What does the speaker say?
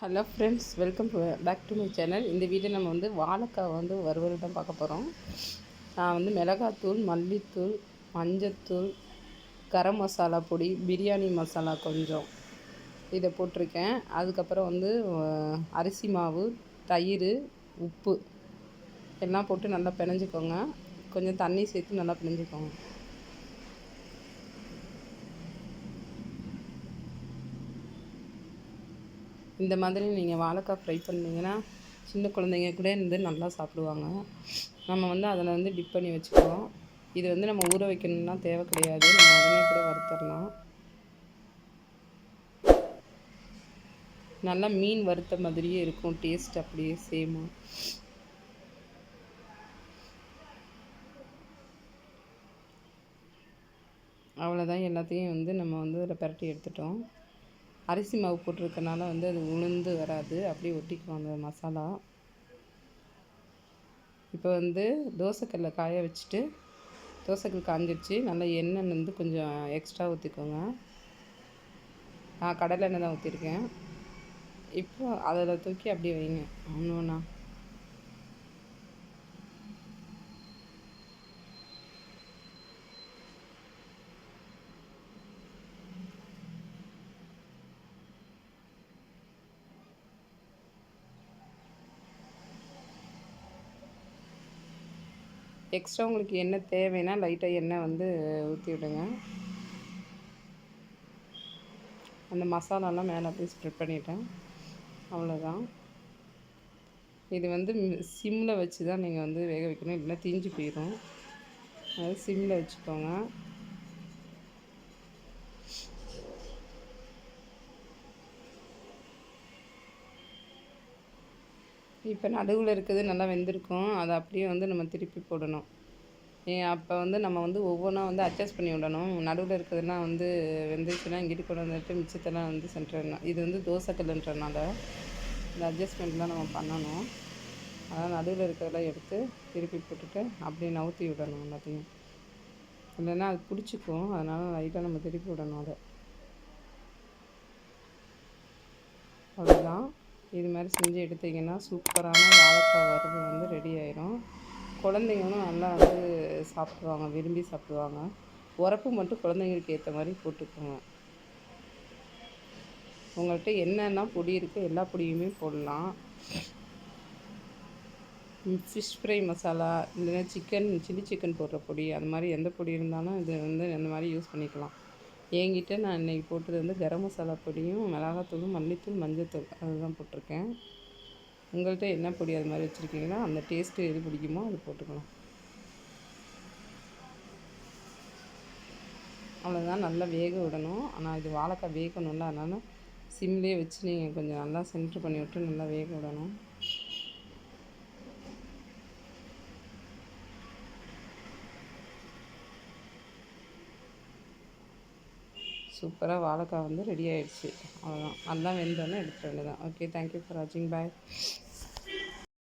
Hello friends welcome back to my channel இந்த video நம்ம வந்து வாழைக்காய் வந்து வறுவல் தான் பார்க்க போகிறோம் நான் வந்து மிளகாத்தூள் மல்லித்தூள் மஞ்சத்தூள் கரம் மசாலா பொடி பிரியாணி மசாலா கொஞ்சம் இதை போட்டிருக்கேன். அதுக்கப்புறம் வந்து அரிசி மாவு தயிர் உப்பு எல்லாம் போட்டு நல்லா பிணைஞ்சிக்கோங்க. கொஞ்சம் தண்ணி சேர்த்து நல்லா பிணைஞ்சிக்கோங்க. இந்த மாதிரி நீங்கள் வாழைக்காய் ஃப்ரை பண்ணிங்கன்னா சின்ன குழந்தைங்க கூட இருந்து நல்லா சாப்பிடுவாங்க. நம்ம வந்து அதில் வந்து டிப் பண்ணி வச்சுக்குவோம். இது வந்து நம்ம ஊற வைக்கணும்னா தேவை கிடையாது. நம்ம உடனே கூட வறுத்தரலாம் நல்லா மீன் வறுத்த மாதிரியே இருக்கும். டேஸ்ட் அப்படியே சேமாக அவ்வளோதான் எல்லாத்தையும் வந்து நம்ம வந்து அதில் பரட்டி எடுத்துட்டோம். அரிசி மாவு போட்டிருக்கனால வந்து அது உளுந்து வராது. அப்படியே ஒட்டிக்கும் அந்த மசாலா. இப்போ வந்து தோசைக்கல்ல காய வச்சுட்டு தோசைக்கல் காஞ்சிடுச்சு நல்லா எண்ணெய் வந்து கொஞ்சம் எக்ஸ்ட்ரா ஊற்றிக்கோங்க நான் கடலை எண்ணெய் தான் ஊற்றிருக்கேன் இப்போ அதில் தூக்கி அப்படியே வைங்க. ஒன்று. எக்ஸ்ட்ரா உங்களுக்கு என்ன தேவைன்னா லைட்டாக எண்ணெய் வந்து ஊற்றி விடுங்க. அந்த மசாலாலாம் மேலே அப்படியே ஸ்ப்ரெட் பண்ணிட்டேன். அவ்வளோதான் இது வந்து சிம்மில் வச்சு தான் நீங்கள் வந்து வேக வைக்கணும். இல்லைன்னா தீஞ்சு போயிடும் அது சிம்மில் வச்சுக்கோங்க. இப்போ நடுவில் இருக்கிறது நல்லா வெந்திருக்கும். அதை அப்படியே வந்து நம்ம திருப்பி போடணும். அப்போ வந்து நம்ம வந்து ஒவ்வொன்றா வந்து அட்ஜஸ்ட் பண்ணி விடணும். நடுவில் இருக்கிறதுலாம் வந்து வெந்துச்சுன்னா இங்கிட்டு கொண்டு வந்துட்டு மிச்சத்தெல்லாம் வந்து சென்டர்னா இது வந்து தோசை கல்லுன்றனால இந்த அட்ஜஸ்ட்மெண்ட்லாம் நம்ம பண்ணணும். அதான் நடுவில் இருக்கிறதெல்லாம் எடுத்து திருப்பி போட்டுட்டு அப்படியே நவுத்தி விடணும் எல்லாத்தையும். இல்லைன்னா அது பிடிச்சிக்கும். அதனால் லைட்டாக நம்ம திருப்பி விடணும் அதை. அவ்வளோதான் இது மாதிரி செஞ்சு எடுத்தீங்கன்னா சூப்பரான வாழைக்காய் வறுவல் வந்து ரெடி ஆயிரும். குழந்தைங்களும் நல்லா வந்து சாப்பிடுவாங்க விரும்பி சாப்பிடுவாங்க உரப்பு மட்டும் குழந்தைங்களுக்கு ஏற்ற மாதிரி போட்டுக்கோங்க. உங்கள்கிட்ட என்னென்ன பொடி இருக்கோ எல்லா பொடியுமே போடலாம். ஃபிஷ் ஃப்ரை மசாலா இல்லைன்னா சிக்கன் சில்லி சிக்கன் போடுற பொடி அது மாதிரி எந்த பொடி இருந்தாலும் இது வந்து அந்த மாதிரி யூஸ் பண்ணிக்கலாம். என்கிட்ட நான் இன்றைக்கி போட்டது வந்து கரம் மசாலா பொடியும் மிளகாத்தூளும் மல்லித்தூள் மஞ்சத்தூள். அதுதான் போட்டிருக்கேன். உங்கள்கிட்ட என்ன பொடி அது மாதிரி வச்சுருக்கீங்களோ? அந்த டேஸ்ட்டு எது பிடிக்குமோ அது போட்டுக்கலாம். அவ்வளோதான் நல்லா வேக விடணும். ஆனால் இது வாழைக்காய் வேகணும்ல அதனால் சிம்லேயே வச்சு நீங்கள் கொஞ்சம் நல்லா சென்ட்ரு பண்ணி விட்டு நல்லா வேக விடணும். சூப்பராக வாழைக்காய் வந்து ரெடி ஆகிடுச்சு அவ்வளோதான் அதுதான் வெந்தோடனே எடுத்துகிட்டு வேண்டியதான் ஓகே தேங்க்யூ ஃபார் வாட்சிங் பாய்